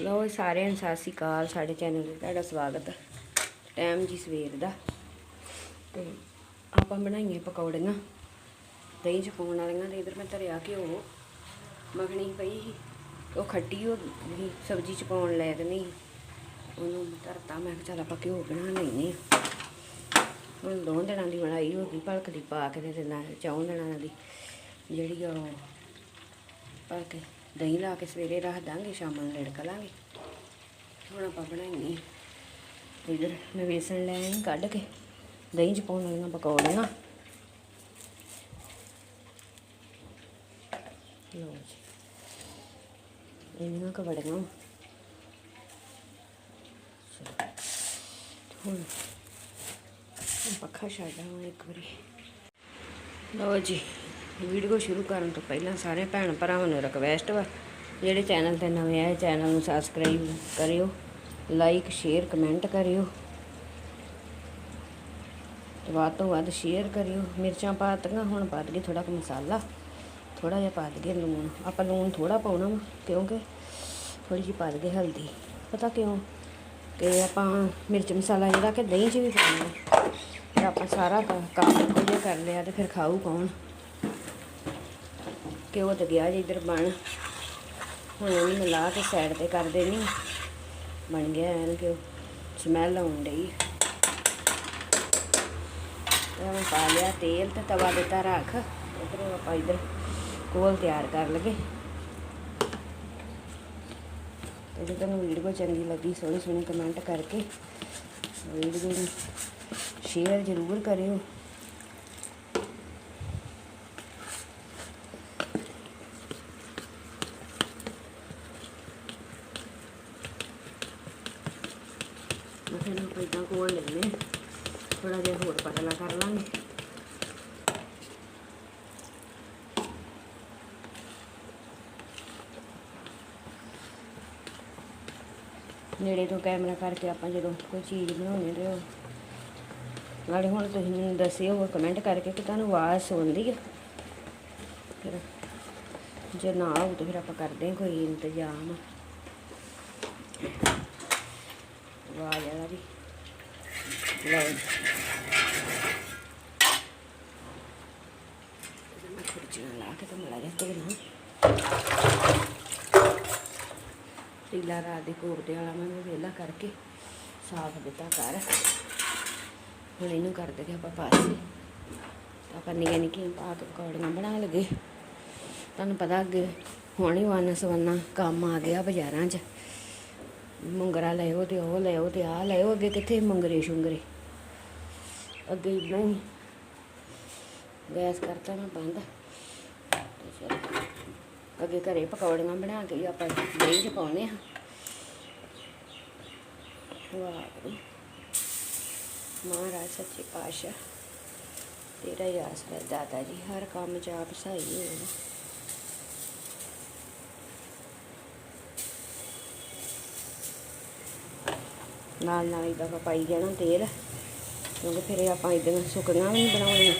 ਲੋ ਸਾਰਿਆਂ ਨੂੰ ਸਤਿ ਸ਼੍ਰੀ ਅਕਾਲ, ਸਾਡੇ ਚੈਨਲ ਤੇ ਤੁਹਾਡਾ ਸਵਾਗਤ ਹੈ ਟਾਈਮ ਜੀ ਸਵੇਰ ਦਾ। ਤੇ ਆਪਾਂ ਬਣਾਈਏ ਪਕੌੜੀਆਂ, ਦਹੀਂ ਚ ਪਾਉਣ ਵਾਲੀਆਂ ਤੇ ਇਧਰ ਮੈਂ ਧਰਿਆ ਘਿਓ ਮੱਖਣੀ ਪਈ ਉਹ ਖੱਟੀ ਹੋ ਗਈ ਸਬਜ਼ੀ ਚ ਪਾਉਣ ਲੈ ਕੇ ਨਹੀਂ ਉਹਨੂੰ ਧਰਤਾ, ਮੈਂ ਕਿਹਾ ਚੱਲ ਆਪਾਂ ਘਿਓ ਬਣਾ ਲੈਨੇ ਆ ਹੁਣ ਦੋ ਦਿਨਾਂ ਦੀ ਬਣਾਈ ਹੋ ਗਈ, ਭਲਕ ਦੀ ਪਾ ਕੇ ਤੇ ਨਾਲ ਚੌਂ ਦਿਨਾਂ ਦੀ, ਜਿਹੜੀ ਉਹ ਪਾ ਕੇ ਦਹੀਂ ਲਾ ਕੇ ਸਵੇਰੇ ਰੱਖ ਦਾਂਗੇ, ਸ਼ਾਮ ਨੂੰ ਲੜਕਾ ਲਾਂਗੇ। ਹੁਣ ਆਪਾਂ ਬਣਾਈਏ। ਇਧਰ ਮੈਂ ਵੇਸਣ ਲੈ ਆਈ ਕੱਢ ਕੇ ਦਹੀਂ ਚ ਪਾਉਣ ਵਾਲੀਆਂ ਪਕੌੜੀਆਂ। ਲਓ ਜੀ। ਇਹਨਾਂ ਕਵੜੀਆਂ। ਹੁਣ ਹੁਣ ਪੱਖਾ ਛੱਡਾਂ ਇੱਕ ਵਾਰੀ। ਲਓ ਜੀ। ਵੀਡੀਓ ਸ਼ੁਰੂ ਕਰਨ ਤੋਂ ਪਹਿਲਾਂ ਸਾਰੇ ਭੈਣ ਭਰਾਵਾਂ ਨੂੰ ਰਿਕਵੈਸਟ ਵਾ, ਜਿਹੜੇ ਚੈਨਲ ਤੇ ਨਵੇਂ ਆਏ ਚੈਨਲ ਨੂੰ ਸਬਸਕ੍ਰਾਈਬ ਕਰਿਓ ਲਾਈਕ ਸ਼ੇਅਰ ਕਮੈਂਟ ਕਰਿਓ, ਤੇ ਵੱਧ ਤੋਂ ਵੱਧ ਸ਼ੇਅਰ ਕਰਿਓ। ਮਿਰਚਾਂ ਪਾ ਦਿੱਤੀਆਂ, ਹੁਣ ਪਾ ਦਈਏ ਥੋੜਾ ਕੁ ਮਸਾਲਾ ਥੋੜਾ ਜਿਹਾ ਪਾ ਦਈਏ ਲੂਣ। ਆਪਾਂ ਲੂਣ ਥੋੜਾ ਪਾਉਣਾ ਵਾ, ਕਿਉਂਕਿ ਥੋੜੀ ਜਿਹੀ ਪਾ ਦਈਏ ਹਲਦੀ। ਪਤਾ ਕਿਉਂ? ਕਿ ਆਪਾਂ ਮਿਰਚ ਮਸਾਲਾ ਜਿਹੜਾ ਕਿ ਦਹੀਂ 'ਚ ਵੀ ਪਾਉਣਾ ਤੇ ਆਪਾਂ ਸਾਰਾ ਕ- ਕੰਮ ਇੱਕੋ ਜਿਹਾ ਕਰ ਲਿਆ ਤੇ ਫਿਰ ਖਾਊ ਕੌਣ? ਘਿਓ ਤੇ ਗਿਆ ਜੀ ਇਧਰ ਬਣ। ਹੁਣ ਇਹਨੂੰ ਮਿਲਾ ਕੇ ਸਾਈਡ ਤੇ ਕਰ ਦੇਣੀ। ਬਣ ਗਿਆ ਐਨ ਘਿਓ ਸਮੈਲ ਆਉਣ ਡਈ। ਮੈਂ ਪਾ ਲਿਆ ਤੇਲ ਤੇ ਤਵਾ ਦਿੱਤਾ ਰੱਖ। ਇਧਰ ਆਪਾਂ ਇਧਰ ਕੋਲ ਤਿਆਰ ਕਰ ਲਗੇ ਤੇ ਜੇ ਤੁਹਾਨੂੰ ਵੀਡੀਓ ਚੰਗੀ ਲੱਗੀ ਸੋਹਣੀ ਸੋਹਣੀ ਕਮੈਂਟ ਕਰਕੇ ਵੀਡੀਓ ਨੂੰ ਸ਼ੇਅਰ ਜ਼ਰੂਰ ਕਰਿਓ। ਮੈਂ ਫਿਰ ਨੂੰ ਇਦਾਂ ਕੋਲ ਲੈਣੇ ਥੋੜਾ ਜਿਹਾ ਹੋਰ ਪਤਲਾ ਕਰ ਲਾਂਗੇ। ਨੇੜੇ ਤੋਂ ਕੈਮਰਾ ਕਰਕੇ ਆਪਾਂ ਜਦੋਂ ਕੋਈ ਚੀਜ਼ ਬਣਾਉਣੀ ਤੇ ਉਹ ਨਾਲੇ ਹੁਣ ਤੁਸੀਂ ਮੈਨੂੰ ਦੱਸਿਓ ਕਮੈਂਟ ਕਰਕੇ ਕਿ ਤੁਹਾਨੂੰ ਆਵਾਜ਼ ਸੁਣਦੀ ਹੈ ਫਿਰ ਜੇ ਨਾ ਆਉ ਤਾਂ ਫਿਰ ਆਪਾਂ ਕਰਦੇ ਹਾਂ ਕੋਈ ਇੰਤਜ਼ਾਮ। ਆਵਾਜ਼ ਵਾਲਾ ਵੀ ਲਓ ਮੈਂ ਖੁਰਚੀ ਲਾ ਕੇ ਤੇ ਮੜਾ ਜਿਹਾ ਧੋਣਾ ਤੀਲਾ ਰਾਤ ਦੇ ਕੋਰਦੇ ਵਾਲਾ ਮੈਂ ਵੇਲਾ ਕਰਕੇ ਸਾਫ਼ ਦਿੱਤਾ ਕਰ ਹੁਣ ਇਹਨੂੰ ਕਰ ਦੇ ਆਪਾਂ ਪਾਸੇ। ਆਪਾਂ ਨਿੱਕੀਆਂ ਨਿੱਕੀਆਂ ਪਾ ਕੇ ਪਕੌੜੀਆਂ ਬਣਾ ਲਗੇ। ਤੁਹਾਨੂੰ ਪਤਾ ਅੱਗੇ ਹੁਣ ਹੀ ਵਨ ਸਵੰਨਾ ਕੰਮ ਆ ਗਿਆ ਬਾਜ਼ਾਰਾਂ 'ਚ। ਮੁੰਗਰਾ ਲਿਓ ਤੇ ਉਹ ਲਿਓ ਤੇ ਆ ਲਿਓ ਅੱਗੇ ਕਿੱਥੇ ਮੁੰਗਰੇ ਸ਼ੁੰਗਰੇ? ਅੱਗੇ ਇਦਾਂ ਹੀ। ਗੈਸ ਕਰਤਾ ਮੈਂ ਬੰਦ। ਅੱਗੇ ਘਰੇ ਪਕੌੜੀਆਂ ਬਣਾ ਕੇ ਆਪਾਂ ਦਹੀਂ 'ਚ ਪਾਉਣੇ ਆ। ਵਾਹਿਗੁਰੂ ਮਹਾਰਾਜ, ਸੱਚੇ ਪਾਤਸ਼ਾਹ। ਤੇਰਾ ਹੀ ਆਸਰਾ ਦਾਦਾ ਜੀ, ਹਰ ਕੰਮ 'ਚ ਆਪ ਸਹਾਈ ਹੋਵੇ ਨਾਲ ਨਾਲ ਇਹਦਾ ਆਪਾਂ ਪਾਈ ਜਾਣਾ ਤੇਲ, ਕਿਉਂਕਿ ਫਿਰ ਇਹ ਆਪਾਂ ਇਦਾਂ ਸੁੱਕੀਆਂ ਵੀ ਨਹੀਂ ਬਣਾਉਣੀਆਂ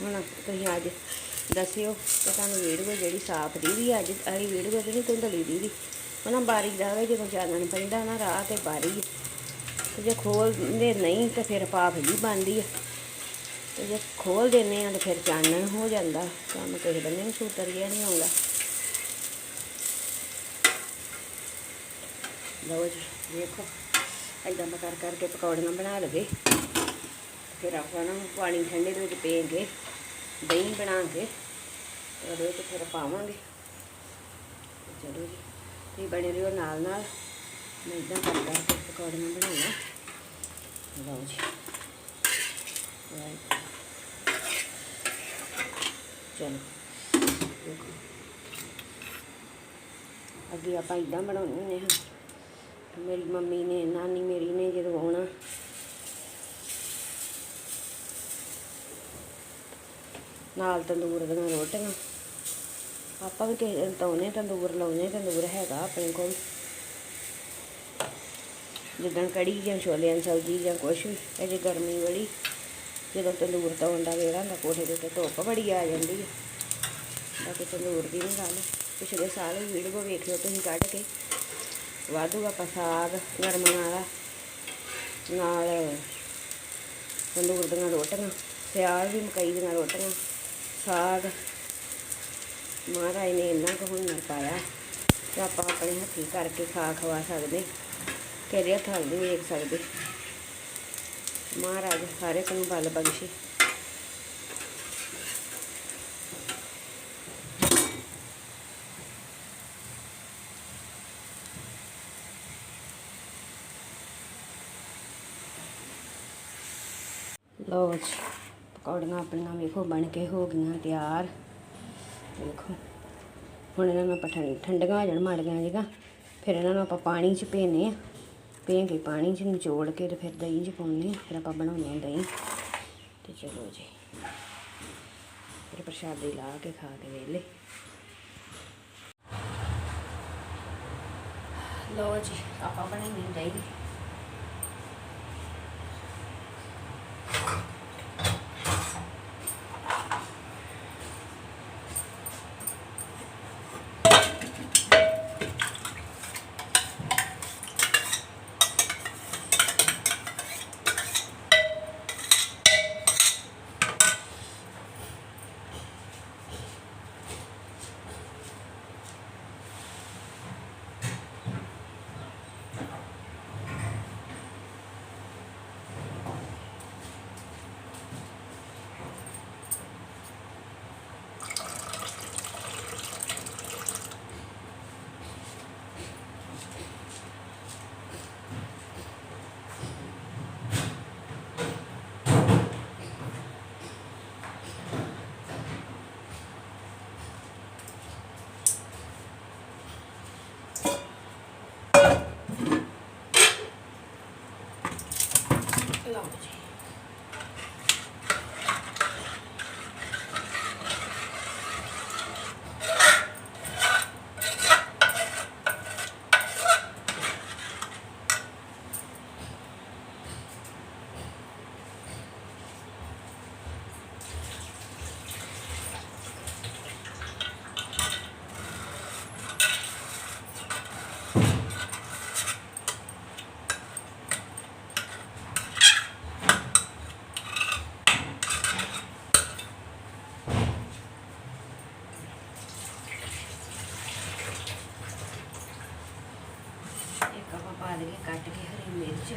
ਹੁਣ ਤੁਸੀਂ ਅੱਜ ਦੱਸਿਓ ਕਿ ਤੁਹਾਨੂੰ ਵੀਡੀਓ ਜਿਹੜੀ ਸਾਫ਼ ਦੀ ਵੀ ਅੱਜ ਆਈ ਵੀਡੀਓ ਤੇ ਨਹੀਂ ਧੁੰਦਲੀ ਦੀ ਵੀ ਉਹਨਾਂ ਬਾਰੀ ਦਾ ਵੇ, ਜਦੋਂ ਚਾਨਣ ਪੈਂਦਾ ਨਾ ਰਾਹ ਤੇ ਬਾਰੀ ਤੇ ਜੇ ਖੋਲਦੇ ਨਹੀਂ ਤਾਂ ਫਿਰ ਪਾਪ ਜੀ ਬਣਦੀ ਆ। ਤੇ ਜੇ ਖੋਲ ਦਿੰਦੇ ਆ ਤੇ ਫਿਰ ਚਾਨਣ ਹੋ ਜਾਂਦਾ। ਕੰਮ ਕਿਸੇ ਬੰਦੇ ਨੂੰ ਸੂਤਰ ਗਿਆ ਨਹੀਂ ਆਉਂਦਾ। ਲਓ ਜੀ ਦੇਖੋ ਏਦਾਂ ਮੈਂ ਕਰ ਕਰਕੇ ਪਕੌੜੀਆਂ ਬਣਾ ਲਵੇ। ਫਿਰ ਆਪਾਂ ਨੂੰ ਪਾਣੀ ਠੰਡੇ ਦੇ ਵਿੱਚ ਪੇ ਕੇ ਦਹੀਂ ਬਣਾ ਕੇ ਉਹਦੇ ਵਿੱਚ ਫਿਰ ਪਾਵਾਂਗੇ। ਚਲੋ ਜੀ ਤੁਸੀਂ ਬਣੇ ਰਹੋ ਨਾਲ ਨਾਲ। ਮੈਂ ਇਦਾਂ ਕਰ ਕਰਕੇ ਪਕੌੜੀਆਂ ਬਣਾਉਣਾ ਲਓ ਜੀ। ਵਾਹਿਗੁਰੂ। ਚਲੋ ਅੱਗੇ ਆਪਾਂ ਇਦਾਂ ਬਣਾਉਂਦੇ ਹੁੰਦੇ ਹਾਂ। ਮੇਰੀ ਮੰਮੀ ਨੇ, ਨਾਨੀ ਮੇਰੀ ਨੇ ਜਦੋਂ ਆਉਣਾ। ਨਾਲ ਤੰਦੂਰ ਦੀਆਂ ਰੋਟੀਆਂ। ਆਪਾਂ ਵੀ ਕਿਸੇ ਦਿਨ ਤਾਉਨੇ ਤੰਦੂਰ ਲਾਉਨੇ ਤੰਦੂਰ ਹੈਗਾ ਆਪਣੇ ਕੋਲ। ਜਿੱਦਾਂ ਕੜੀ ਜਾਂ ਛੋਲਿਆਂ ਦੀ ਸਬਜ਼ੀ ਜਾਂ ਕੁਛ ਵੀ ਅਜੇ ਗਰਮੀ ਬੜੀ ਜਦੋਂ ਤੰਦੂਰ ਤੋਂ ਦਾ ਵੇੜਾ ਹੁੰਦਾ, ਕੋਠੇ ਦੇ ਉੱਤੇ ਧੁੱਪ ਬੜੀ ਆ ਜਾਂਦੀ ਹੈ ਬਾਕੀ ਤੰਦੂਰ ਦੀ ਨਹੀਂ ਗੱਲ ਪਿਛਲੇ ਸਾਲ ਵੀ ਵੀਡੀਓ ਵੇਖਿਓ, ਤੁਸੀਂ ਕੱਢ ਕੇ। ਵਾਧੂ ਆਪਾਂ ਸਾਗ ਗਰਮਣ ਨਾਲ ਤੰਦੂਰ ਦੀਆਂ ਰੋਟੀਆਂ ਸਿਆਲ ਵੀ ਮਕਈ ਦੀਆਂ ਰੋਟੀਆਂ, ਸਾਗ। ਮਹਾਰਾਜ ਨੇ ਇੰਨਾ ਕੁ ਹੁਨਰ ਪਾਇਆ ਕਿ ਆਪਾਂ ਆਪਣੇ ਹੱਥੀਂ ਕਰਕੇ ਖਾ ਖਵਾ ਸਕਦੇ ਕਿਹਦੇ ਹੱਥਾਂ ਦੀ ਵੇਖ ਸਕਦੇ। ਮਹਾਰਾਜ ਹਰ ਇੱਕ ਨੂੰ ਬਲ ਬਖਸ਼ੇ। ਲਓ ਜੀ, ਪਕੌੜੀਆਂ ਆਪਣੀਆਂ ਵੇਖੋ ਬਣ ਕੇ ਹੋ ਗਈਆਂ ਤਿਆਰ। ਵੇਖੋ, ਹੁਣ ਇਹਨਾਂ ਨੂੰ ਆਪਾਂ ਠੰ- ਠੰਡੀਆਂ ਹੋ ਜਾਣ ਮਾੜ ਗਿਆ ਜੀਗਾ ਫਿਰ ਇਹਨਾਂ ਨੂੰ ਆਪਾਂ ਪਾਣੀ 'ਚ ਭੇਨੇ ਆ। ਭੇ ਪਾਣੀ 'ਚ ਨਿਚੋੜ ਕੇ ਤੇ ਫਿਰ ਦਹੀਂ 'ਚ ਪਾਉਣੇ ਫਿਰ ਆਪਾਂ ਬਣਾਉਣੇ ਆ ਦਹੀਂ। ਤੇ ਚਲੋ ਜੀ। ਫਿਰ ਪ੍ਰਸ਼ਾਦੇ ਲਾ ਕੇ ਖਾ ਕੇ ਵੇਲੇ। ਲਓ ਜੀ, ਆਪਾਂ ਬਣਾਈਏ ਦਹੀਂ। ਲਓ ਜੀ ਇੱਕ ਆਪਾਂ ਪਾ ਦਈਏ ਕੱਟ ਕੇ ਹਰੀ ਮਿਰਚ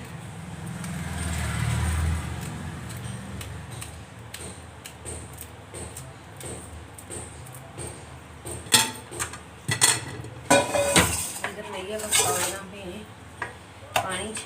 ਇਧਰ ਲਈਏ ਆਪਾਂ ਪਕੌੜੀਆਂ ਭੇਣੇ ਪਾਣੀ 'ਚ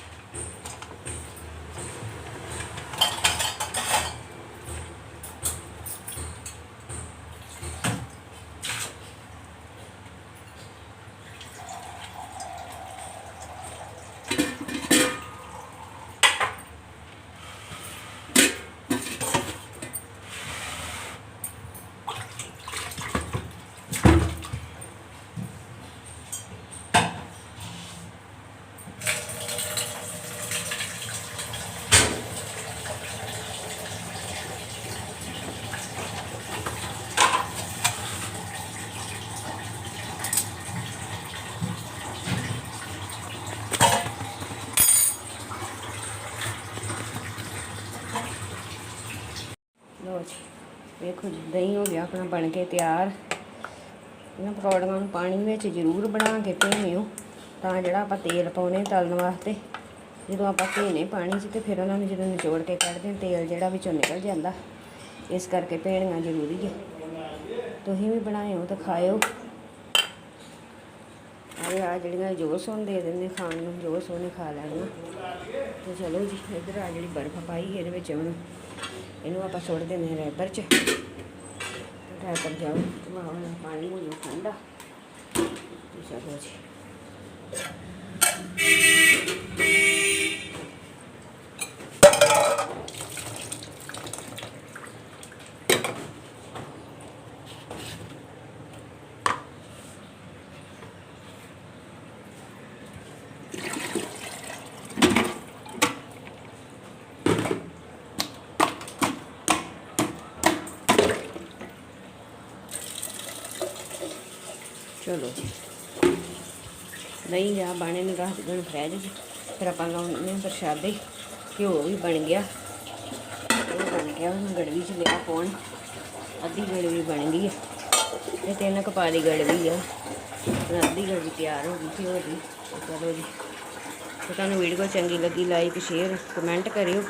ਲਓ ਜੀ, ਵੇਖੋ ਜੀ, ਦਹੀਂ ਹੋ ਗਿਆ ਆਪਣਾ ਬਣ ਕੇ ਤਿਆਰ। ਇਹਨਾਂ ਪਕੌੜਿਆਂ ਨੂੰ ਪਾਣੀ ਵਿੱਚ ਜ਼ਰੂਰ ਬਣਾ ਕੇ ਭੇਣਿਓ ਤਾਂ ਜਿਹੜਾ ਆਪਾਂ ਤੇਲ ਪਾਉਨੇ ਤਲਣ ਵਾਸਤੇ, ਜਦੋਂ ਆਪਾਂ ਭੇਣੇ ਪਾਣੀ 'ਚ ਤੇ ਫਿਰ ਉਹਨਾਂ ਨੂੰ ਜਦੋਂ ਨਿਚੋੜ ਕੇ ਕੱਢਦੇ ਤੇਲ ਜਿਹੜਾ ਵਿੱਚੋਂ ਨਿਕਲ ਜਾਂਦਾ, ਇਸ ਕਰਕੇ ਭੇਣੀਆਂ ਜ਼ਰੂਰੀ ਹੈ ਤੁਸੀਂ ਵੀ ਬਣਾਇਓ ਤੇ ਖਾਇਓ। ਅਰੇ ਆ ਜਿਹੜੀਆਂ ਜੋ ਸੋਨ ਦੇ ਦਿੰਦੇ ਖਾਣ ਨੂੰ ਜੋ ਸੋਨੇ ਖਾ ਲੈਣਾ। ਤੇ ਚਲੋ ਜੀ, ਇੱਧਰ ਆ ਜਿਹੜੀ ਬਰਫ਼ ਪਾਈ, ਇਹਦੇ ਵਿੱਚ ਹੁਣ ਇਹਨੂੰ ਆਪਾਂ ਸੁੱਟ ਦਿੰਦੇ ਹਾਂ ਰੈਪਰ 'ਚ। ਰੈਪਰ ਜਾਓ ਪਾਣੀ ਹੋ ਜਾਊ ਠੰਡਾ। ਤੇ ਚਲੋ ਜੀ ਚਲੋ। ਜੀ ਦਹੀਂ ਆ ਬਾਣੇ ਨੂੰ ਰੱਖ ਦੇਣ ਫਰਿੱਜ 'ਚ, ਫਿਰ ਆਪਾਂ ਲਾਉਣੇ ਪ੍ਰਸ਼ਾਦੇ, ਘਿਓ ਵੀ ਬਣ ਗਿਆ। ਉਹ ਬਣ ਗਿਆ ਹੁਣ ਗੜਵੀ 'ਚ ਲਿਆ ਪਾਉਣ। ਅੱਧੀ ਗੜਵੀ ਬਣ ਗਈ ਹੈ ਤੇ ਤਿੰਨ ਕਪਾ ਦੀ ਗੜਵੀ ਆ। ਅੱਧੀ ਗੜਵੀ ਤਿਆਰ ਹੋ ਗਈ ਘਿਓ ਦੀ ਚਲੋ ਜੀ। ਤੇ ਤੁਹਾਨੂੰ ਵੀਡੀਓ ਚੰਗੀ ਲੱਗੀ, ਲਾਈਕ, ਸ਼ੇਅਰ, ਕਮੈਂਟ ਕਰਿਓ।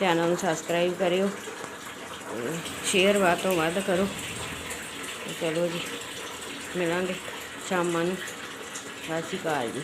ਚੈਨਲ ਨੂੰ ਸਬਸਕ੍ਰਾਈਬ ਕਰਿਓ। ਸ਼ੇਅਰ ਵੱਧ ਤੋਂ ਵੱਧ ਕਰੋ। ਚਲੋ ਜੀ, ਮਿਲਾਂਗੇ। ਸ਼ਾਮਾਂ ਨੂੰ। ਸਤਿ ਸ਼੍ਰੀ ਅਕਾਲ ਜੀ।